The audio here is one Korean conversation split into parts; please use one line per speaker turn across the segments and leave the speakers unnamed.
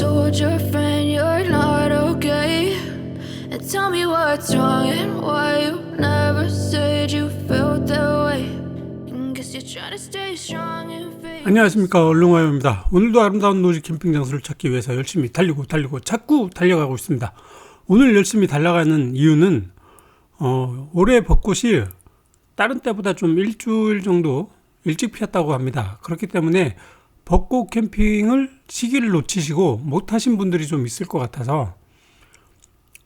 told your friend you're not okay. And tell me what's wrong and why you never said you felt that way. And guess you're trying to stay strong and fake. 안녕하십니까 얼룽화요입니다. 오늘도 아름다운 노지 캠핑 장소를 찾기 위해서 열심히 달리고 달리고 자꾸 달려가고 있습니다. 오늘 열심히 달려가는 이유는 어, 올해 벚꽃이 다른 때보다 좀 일주일 정도 일찍 피었다고 합니다. 그렇기 때문에 벚꽃 캠핑을 시기를 놓치시고 못하신 분들이 좀 있을 것 같아서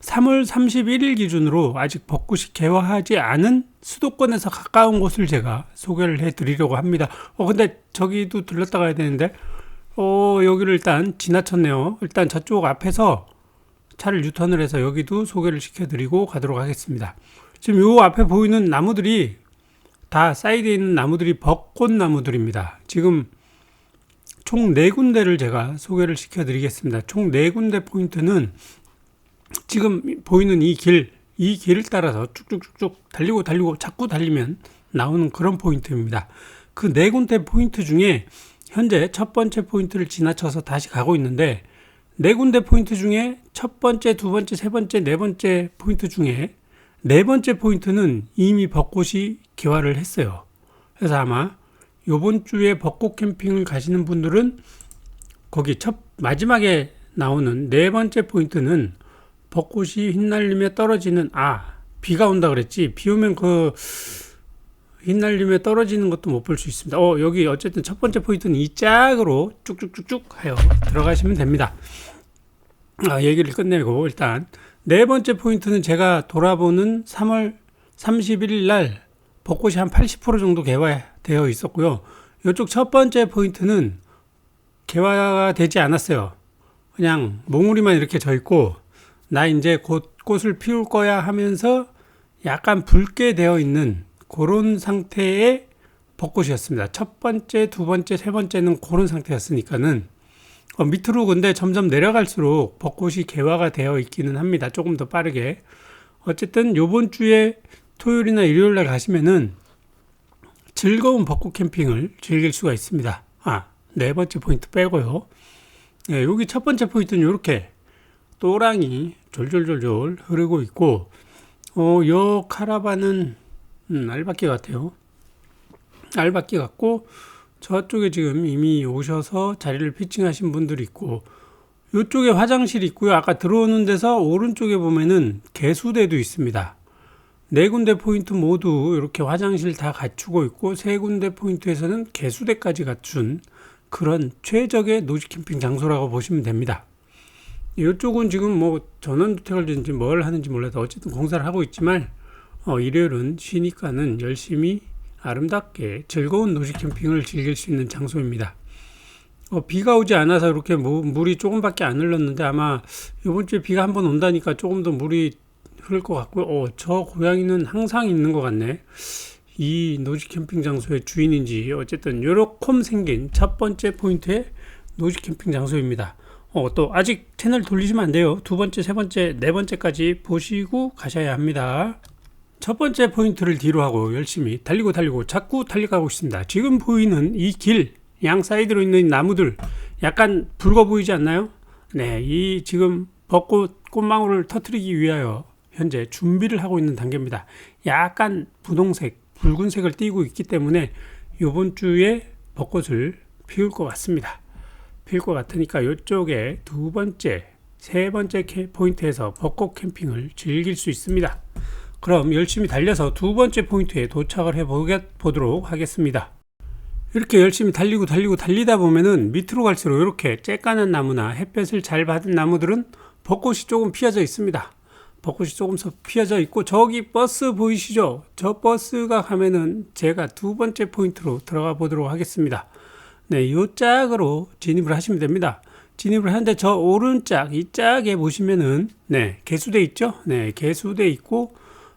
3월 31일 기준으로 아직 벚꽃이 개화하지 않은 수도권에서 가까운 곳을 제가 소개를 해 드리려고 합니다. 어, 근데 저기도 들렀다 가야 되는데, 어, 여기를 일단 지나쳤네요. 일단 저쪽 앞에서 차를 유턴을 해서 여기도 소개를 시켜드리고 가도록 하겠습니다. 지금 요 앞에 보이는 나무들이 다 사이드에 있는 나무들이 벚꽃 나무들입니다. 지금 총네 군데를 제가 소개를 시켜드리겠습니다. 총 네 군데 포인트는 지금 보이는 이 길, 이 길을 따라서 쭉쭉쭉쭉 달리고 달리고 자꾸 달리면 나오는 그런 포인트입니다. 그 네 군데 포인트 중에 현재 첫 번째 포인트를 지나쳐서 다시 가고 있는데 네 군데 포인트 중에 첫 번째, 두 번째, 세 번째, 네 번째 포인트 중에 네 번째 포인트는 이미 벚꽃이 개화를 했어요. 그래서 아마 요번 주에 벚꽃 캠핑을 가시는 분들은 거기 첫 마지막에 나오는 네 번째 포인트는 벚꽃이 흰날림에 떨어지는 아 비가 온다 그랬지 비 오면 그 흰날림에 떨어지는 것도 못 볼 수 있습니다. 어 여기 어쨌든 첫 번째 포인트는 이 짝으로 쭉쭉쭉쭉 하여 들어가시면 됩니다. 아, 얘기를 끝내고 일단 네 번째 포인트는 제가 돌아보는 3월 31일 날 벚꽃이 한 80% 정도 개화 해 되어 있었고요. 이쪽 첫 번째 포인트는 개화가 되지 않았어요. 그냥 몽우리만 이렇게 져 있고 나 이제 곧 꽃을 피울 거야 하면서 약간 붉게 되어 있는 그런 상태의 벚꽃이었습니다. 첫 번째, 두 번째, 세 번째는 그런 상태였으니까는 어, 밑으로 근데 점점 내려갈수록 벚꽃이 개화가 되어 있기는 합니다. 조금 더 빠르게. 어쨌든 요번 주에 토요일이나 일요일날 가시면은 즐거운 벚꽃 캠핑을 즐길 수가 있습니다. 아, 네 번째 포인트 빼고요. 네, 여기 첫 번째 포인트는 이렇게 또랑이 졸졸졸졸 흐르고 있고, 어, 요 카라반은 음, 알바끼 같아요. 알바끼 같고, 저쪽에 지금 이미 오셔서 자리를 피칭하신 분들이 있고, 요쪽에 화장실 있고요. 아까 들어오는 데서 오른쪽에 보면은 개수대도 있습니다. 네 군데 포인트 모두 이렇게 화장실 다 갖추고 있고 세 군데 포인트에서는 개수대까지 갖춘 그런 최적의 노지 캠핑 장소라고 보시면 됩니다. 이쪽은 지금 뭐 전원주택을 지는지 뭘 하는지 몰라도 어쨌든 공사를 하고 있지만 어, 일요일은 쉬니까는 열심히 아름답게 즐거운 노지 캠핑을 즐길 수 있는 장소입니다. 어, 비가 오지 않아서 이렇게 뭐 물이 조금밖에 안 흘렀는데 아마 이번 주에 비가 한번 온다니까 조금 더 물이 흐를 것 같고요. 어, 저 고양이는 항상 있는 것 같네. 이 노지 캠핑 장소의 주인인지 어쨌든 요렇게 생긴 첫 번째 포인트의 노지 캠핑 장소입니다. 어, 또 아직 채널 돌리시면 안 돼요. 두 번째, 세 번째, 네 번째까지 보시고 가셔야 합니다. 첫 번째 포인트를 뒤로 하고 열심히 달리고 달리고 자꾸 달려가고 있습니다. 지금 보이는 이 길, 양 사이드로 있는 나무들 약간 붉어 보이지 않나요? 네, 이 지금 벚꽃 꽃망울을 터뜨리기 위하여 현재 준비를 하고 있는 단계입니다. 약간 분홍색, 붉은색을 띄고 있기 때문에 이번 주에 벚꽃을 피울 것 같습니다. 피울 것 같으니까 이쪽에 두 번째, 세 번째 포인트에서 벚꽃 캠핑을 즐길 수 있습니다. 그럼 열심히 달려서 두 번째 포인트에 도착을 해보도록 하겠습니다. 이렇게 열심히 달리고 달리고 달리다 보면은 밑으로 갈수록 이렇게 쬐까는 나무나 햇볕을 잘 받은 나무들은 벚꽃이 조금 피어져 있습니다. 벚꽃이 조금씩 피어져 있고 저기 버스 보이시죠? 저 버스가 가면은 제가 두 번째 포인트로 들어가 보도록 하겠습니다. 네, 요 짝으로 진입을 하시면 됩니다. 진입을 하는데 저 오른짝 이 짝에 보시면은 네개수돼 있죠? 네개수돼 있고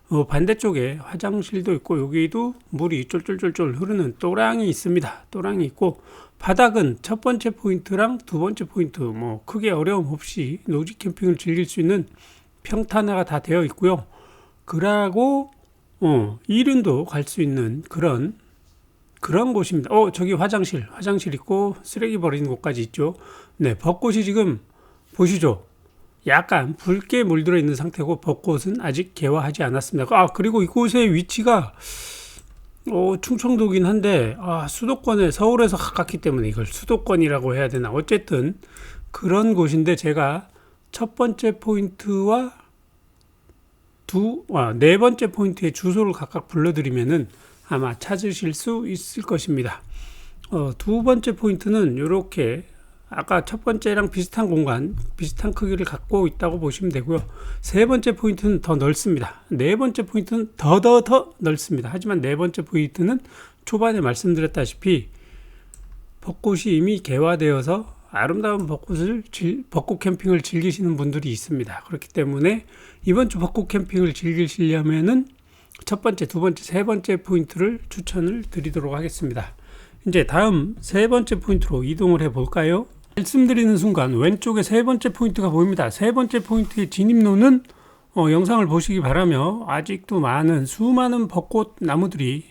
어, 반대쪽에 화장실도 있고 여기도 물이 쫄쫄쫄쫄 흐르는 또랑이 있습니다. 또랑이 있고 바닥은 첫 번째 포인트랑 두 번째 포인트 뭐 크게 어려움 없이 노지 캠핑을 즐길 수 있는 평탄화가 다 되어 있고요. 그라고 어, 이륜도 갈 수 있는 그런 그런 곳입니다. 어, 저기 화장실, 화장실 있고 쓰레기 버리는 곳까지 있죠. 네, 벚꽃이 지금 보시죠. 약간 붉게 물들어 있는 상태고 벚꽃은 아직 개화하지 않았습니다. 아, 그리고 이곳의 위치가 어, 충청도긴 한데 아, 수도권에 서울에서 가깝기 때문에 이걸 수도권이라고 해야 되나. 어쨌든 그런 곳인데 제가 첫 번째 포인트와 두, 아, 네 번째 포인트의 주소를 각각 불러드리면은 아마 찾으실 수 있을 것입니다. 어, 두 번째 포인트는 이렇게 아까 첫 번째랑 비슷한 공간, 비슷한 크기를 갖고 있다고 보시면 되고요. 세 번째 포인트는 더 넓습니다. 네 번째 포인트는 더 더 더 넓습니다. 하지만 네 번째 포인트는 초반에 말씀드렸다시피 벚꽃이 이미 개화되어서 아름다운 벚꽃을 벚꽃 캠핑을 즐기시는 분들이 있습니다. 그렇기 때문에 이번 주 벚꽃 캠핑을 즐기시려면은 첫 번째, 두 번째, 세 번째 포인트를 추천을 드리도록 하겠습니다. 이제 다음 세 번째 포인트로 이동을 해 볼까요? 말씀드리는 순간 왼쪽에 세 번째 포인트가 보입니다. 세 번째 포인트의 진입로는 어, 영상을 보시기 바라며 아직도 많은 수많은 벚꽃 나무들이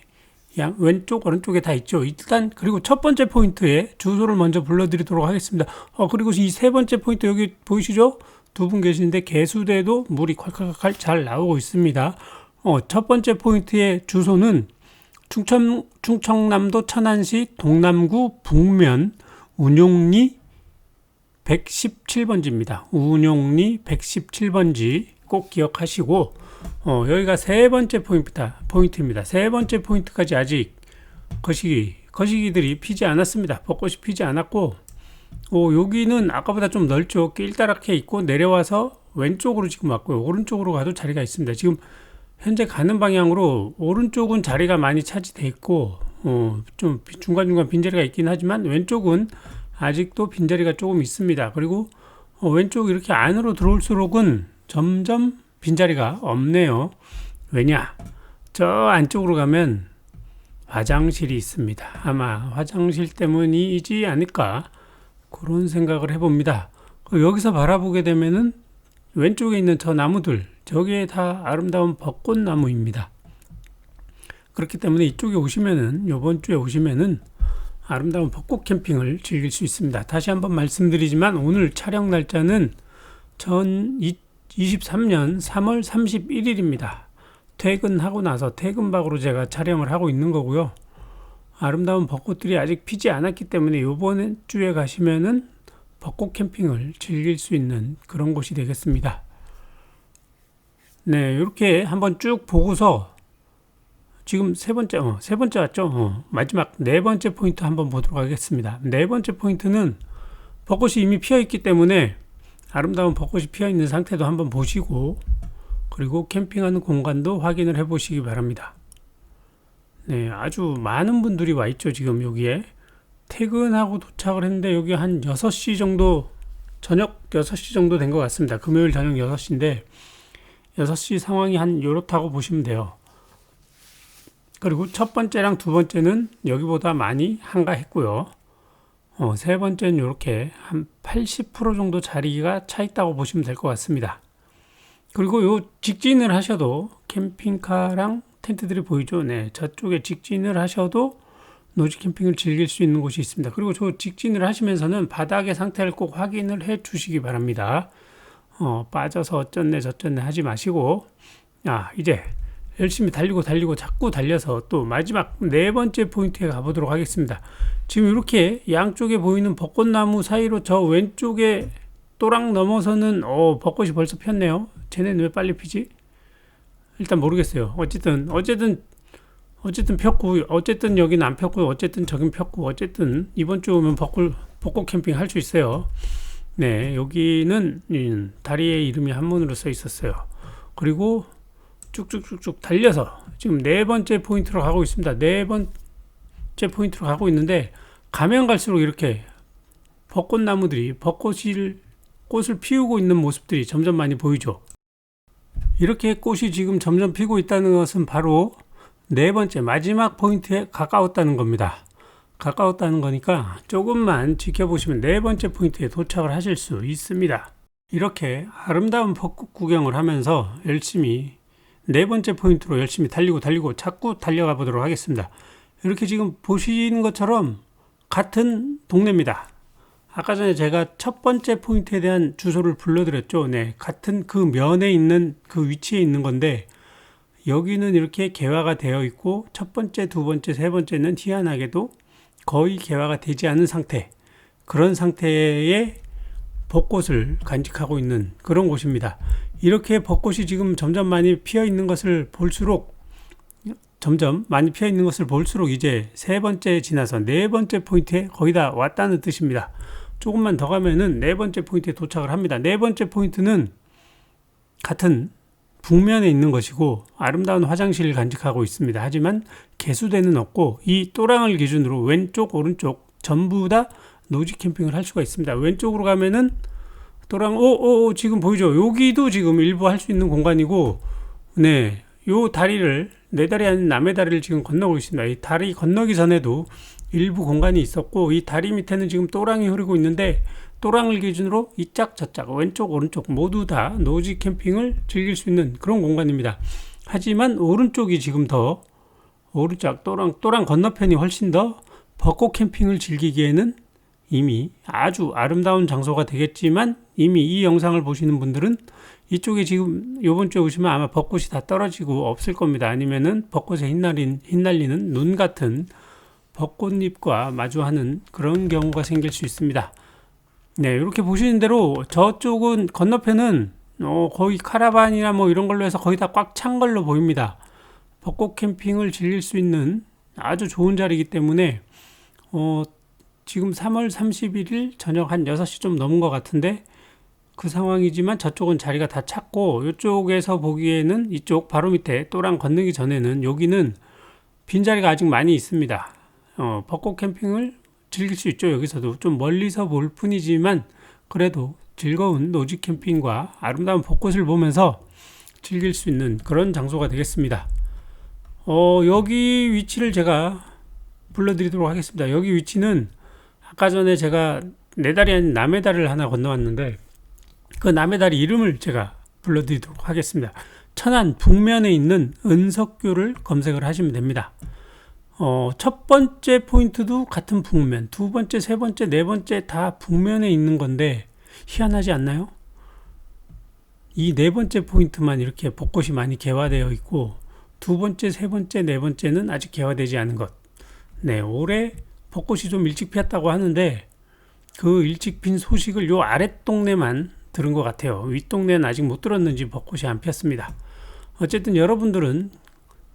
양 왼쪽 오른쪽에 다 있죠. 일단 그리고 첫 번째 포인트에 주소를 먼저 불러드리도록 하겠습니다. 어 그리고 이 세 번째 포인트 여기 보이시죠? 두 분 계시는데 개수대도 물이 콸콸콸 잘 나오고 있습니다. 어 첫 번째 포인트의 주소는 충청 충청남도 천안시 동남구 북면 운용리 117번지입니다. 운용리 117번지 꼭 기억하시고 어, 여기가 세 번째 포인트다, 포인트입니다. 세 번째 포인트까지 아직 거시기, 거시기들이 피지 않았습니다. 벚꽃이 피지 않았고, 오, 어, 여기는 아까보다 좀 넓죠. 길다랗게 있고, 내려와서 왼쪽으로 지금 왔고요. 오른쪽으로 가도 자리가 있습니다. 지금 현재 가는 방향으로 오른쪽은 자리가 많이 차지되어 있고, 어, 좀 중간중간 빈자리가 있긴 하지만, 왼쪽은 아직도 빈자리가 조금 있습니다. 그리고 어, 왼쪽 이렇게 안으로 들어올수록은 점점 빈자리가 없네요. 왜냐? 저 안쪽으로 가면 화장실이 있습니다. 아마 화장실 때문이지 않을까 그런 생각을 해봅니다. 여기서 바라보게 되면은 왼쪽에 있는 저 나무들 저게 다 아름다운 벚꽃 나무입니다. 그렇기 때문에 이쪽에 오시면은 요번 주에 오시면은 아름다운 벚꽃 캠핑을 즐길 수 있습니다. 다시 한번 말씀드리지만 오늘 촬영 날짜는 전 2, 23년 3월 31일입니다. 퇴근하고 나서 퇴근박으로 제가 촬영을 하고 있는 거고요. 아름다운 벚꽃들이 아직 피지 않았기 때문에 이번 주에 가시면은 벚꽃 캠핑을 즐길 수 있는 그런 곳이 되겠습니다. 네, 이렇게 한번 쭉 보고서 지금 세 번째, 어, 세 번째 왔죠? 어, 마지막 네 번째 포인트 한번 보도록 하겠습니다. 네 번째 포인트는 벚꽃이 이미 피어 있기 때문에 아름다운 벚꽃이 피어 있는 상태도 한번 보시고 그리고 캠핑하는 공간도 확인을 해 보시기 바랍니다. 네, 아주 많은 분들이 와 있죠, 지금 여기에. 퇴근하고 도착을 했는데 여기 한 6시 정도 저녁 6시 정도 된 것 같습니다. 금요일 저녁 6시인데 6시 상황이 한 요렇다고 보시면 돼요. 그리고 첫 번째랑 두 번째는 여기보다 많이 한가했고요. 어, 세 번째는 이렇게 한 80% 정도 자리가 차 있다고 보시면 될 것 같습니다. 그리고 요 직진을 하셔도 캠핑카랑 텐트들이 보이죠? 네. 저쪽에 직진을 하셔도 노지 캠핑을 즐길 수 있는 곳이 있습니다. 그리고 저 직진을 하시면서는 바닥의 상태를 꼭 확인을 해 주시기 바랍니다. 어, 빠져서 어쩌네저쩌네 하지 마시고, 아, 이제 열심히 달리고 달리고 자꾸 달려서 또 마지막 네 번째 포인트에 가보도록 하겠습니다. 지금 이렇게 양쪽에 보이는 벚꽃나무 사이로 저 왼쪽에 또랑 넘어서는 어 벚꽃이 벌써 폈네요. 쟤네는 왜 빨리 피지? 일단 모르겠어요. 어쨌든 어쨌든 어쨌든 폈고 어쨌든 여기는 안 폈고 어쨌든 저긴 폈고 어쨌든 이번 주 오면 벚꽃 벚꽃 캠핑 할 수 있어요. 네 여기는 음, 다리에 이름이 한문으로 써 있었어요. 그리고 쭉쭉쭉쭉 달려서 지금 네 번째 포인트로 가고 있습니다. 네 번째 포인트로 가고 있는데 가면 갈수록 이렇게 벚꽃나무들이 벚꽃을 꽃을 피우고 있는 모습들이 점점 많이 보이죠. 이렇게 꽃이 지금 점점 피고 있다는 것은 바로 네 번째 마지막 포인트에 가까웠다는 겁니다. 가까웠다는 거니까 조금만 지켜보시면 네 번째 포인트에 도착을 하실 수 있습니다. 이렇게 아름다운 벚꽃 구경을 하면서 열심히 네 번째 포인트로 열심히 달리고 달리고 자꾸 달려가 보도록 하겠습니다. 이렇게 지금 보시는 것처럼 같은 동네입니다. 아까 전에 제가 첫 번째 포인트에 대한 주소를 불러드렸죠. 네. 같은 그 면에 있는 그 위치에 있는 건데 여기는 이렇게 개화가 되어 있고 첫 번째, 두 번째, 세 번째는 희한하게도 거의 개화가 되지 않은 상태. 그런 상태의 벚꽃을 간직하고 있는 그런 곳입니다. 이렇게 벚꽃이 지금 점점 많이 피어 있는 것을 볼수록 점점 많이 피어 있는 것을 볼수록 이제 세 번째 지나서 네 번째 포인트에 거의 다 왔다는 뜻입니다. 조금만 더 가면은 네 번째 포인트에 도착을 합니다. 네 번째 포인트는 같은 북면에 있는 것이고 아름다운 화장실을 간직하고 있습니다. 하지만 개수대는 없고 이 또랑을 기준으로 왼쪽 오른쪽 전부 다 노지 캠핑을 할 수가 있습니다. 왼쪽으로 가면은 또랑 어어 어, 지금 보이죠? 여기도 지금 일부 할 수 있는 공간이고 네. 요 다리를 내 다리 아닌 남의 다리를 지금 건너고 있습니다. 이 다리 건너기 전에도 일부 공간이 있었고 이 다리 밑에는 지금 또랑이 흐르고 있는데 또랑을 기준으로 이짝 저짝 왼쪽 오른쪽 모두 다 노지 캠핑을 즐길 수 있는 그런 공간입니다. 하지만 오른쪽이 지금 더 오른쪽 또랑 또랑 건너편이 훨씬 더 벚꽃 캠핑을 즐기기에는 이미 아주 아름다운 장소가 되겠지만 이미 이 영상을 보시는 분들은 이쪽에 지금 요번 주에 오시면 아마 벚꽃이 다 떨어지고 없을 겁니다. 아니면은 벚꽃에 흰날인 흩날리는 눈 같은 벚꽃잎과 마주하는 그런 경우가 생길 수 있습니다. 네, 이렇게 보시는 대로 저쪽은 건너편은 어, 거의 카라반이나 뭐 이런 걸로 해서 거의 다 꽉 찬 걸로 보입니다. 벚꽃 캠핑을 즐길 수 있는 아주 좋은 자리이기 때문에 어, 지금 3월 31일 저녁 한 6시 좀 넘은 것 같은데 그 상황이지만 저쪽은 자리가 다 찼고 이쪽에서 보기에는 이쪽 바로 밑에 또랑 건너기 전에는 여기는 빈자리가 아직 많이 있습니다. 어, 벚꽃 캠핑을 즐길 수 있죠. 여기서도 좀 멀리서 볼 뿐이지만 그래도 즐거운 노지 캠핑과 아름다운 벚꽃을 보면서 즐길 수 있는 그런 장소가 되겠습니다. 어, 여기 위치를 제가 불러드리도록 하겠습니다. 여기 위치는 아까 전에 제가 내 네 다리 아닌 남의 다리를 하나 건너왔는데 그 남의 다리 이름을 제가 불러드리도록 하겠습니다. 천안 북면에 있는 은석교를 검색을 하시면 됩니다. 어, 첫 번째 포인트도 같은 북면, 두 번째, 세 번째, 네 번째 다 북면에 있는 건데 희한하지 않나요? 이 네 번째 포인트만 이렇게 벚꽃이 많이 개화되어 있고 두 번째, 세 번째, 네 번째는 아직 개화되지 않은 것. 네, 올해 벚꽃이 좀 일찍 피었다고 하는데 그 일찍 핀 소식을 요 아랫동네만 들은 것 같아요. 윗동네는 아직 못 들었는지 벚꽃이 안 피었습니다. 어쨌든 여러분들은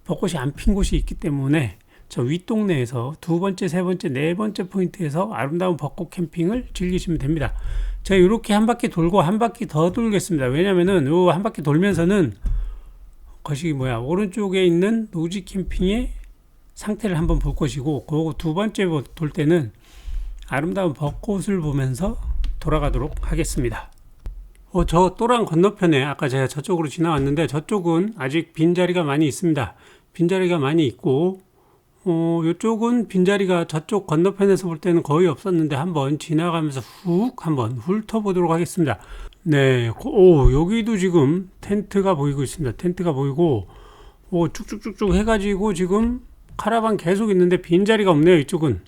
벚꽃이 안 핀 곳이 있기 때문에 저 윗동네에서 두 번째, 세 번째, 네 번째 포인트에서 아름다운 벚꽃 캠핑을 즐기시면 됩니다. 제가 이렇게 한 바퀴 돌고 한 바퀴 더 돌겠습니다. 왜냐면은 요 한 바퀴 돌면서는 거시기 뭐야 오른쪽에 있는 노지 캠핑의 상태를 한번 볼 것이고 그리고 두 번째 볼 때는 아름다운 벚꽃을 보면서 돌아가도록 하겠습니다. 어, 저 또랑 건너편에 아까 제가 저쪽으로 지나왔는데 저쪽은 아직 빈자리가 많이 있습니다. 빈자리가 많이 있고 어, 이쪽은 빈자리가 저쪽 건너편에서 볼 때는 거의 없었는데 한번 지나가면서 훅 한번 훑어보도록 하겠습니다. 네, 오, 여기도 지금 텐트가 보이고 있습니다. 텐트가 보이고 오, 쭉쭉쭉쭉 해가지고 지금 카라반 계속 있는데 빈자리가 없네요. 이쪽은.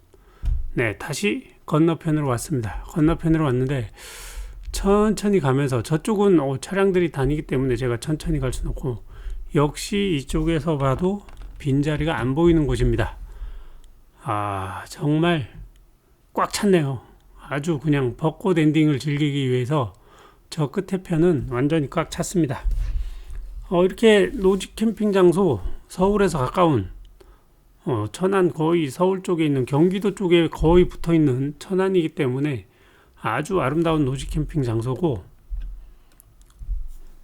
네, 다시 건너편으로 왔습니다. 건너편으로 왔는데 천천히 가면서 저쪽은 어, 차량들이 다니기 때문에 제가 천천히 갈 수는 없고 역시 이쪽에서 봐도 빈자리가 안 보이는 곳입니다. 아, 정말 꽉 찼네요. 아주 그냥 벚꽃 엔딩을 즐기기 위해서 저 끝에 편은 완전히 꽉 찼습니다. 어, 이렇게 노지 캠핑 장소 서울에서 가까운 어, 천안 거의 서울 쪽에 있는 경기도 쪽에 거의 붙어 있는 천안이기 때문에 아주 아름다운 노지 캠핑 장소고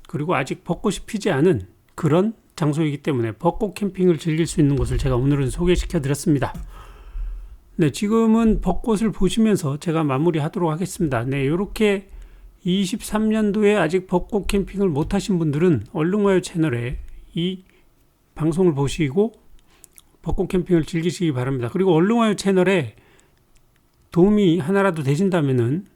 그리고 아직 벚꽃이 피지 않은 그런 장소이기 때문에 벚꽃 캠핑을 즐길 수 있는 곳을 제가 오늘은 소개시켜 드렸습니다. 네, 지금은 벚꽃을 보시면서 제가 마무리하도록 하겠습니다. 네, 이렇게 23년도에 아직 벚꽃 캠핑을 못하신 분들은 얼른 와요 채널에 이 방송을 보시고 벚꽃 캠핑을 즐기시기 바랍니다. 그리고 얼른와요 채널에 도움이 하나라도 되신다면은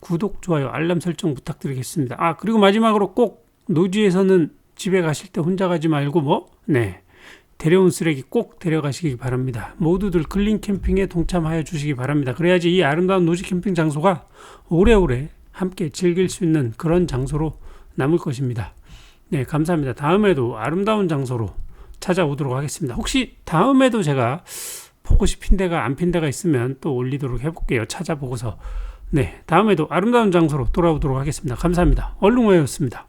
구독, 좋아요, 알람 설정 부탁드리겠습니다. 아, 그리고 마지막으로 꼭 노지에서는 집에 가실 때 혼자 가지 말고 뭐? 네. 데려온 쓰레기 꼭 데려가시기 바랍니다. 모두들 클린 캠핑에 동참하여 주시기 바랍니다. 그래야지 이 아름다운 노지 캠핑 장소가 오래오래 함께 즐길 수 있는 그런 장소로 남을 것입니다. 네, 감사합니다. 다음에도 아름다운 장소로 찾아오도록 하겠습니다. 혹시 다음에도 제가 보고 싶은 데가 안 핀 데가 있으면 또 올리도록 해볼게요. 찾아보고서. 네. 다음에도 아름다운 장소로 돌아오도록 하겠습니다. 감사합니다. 얼룽어였습니다.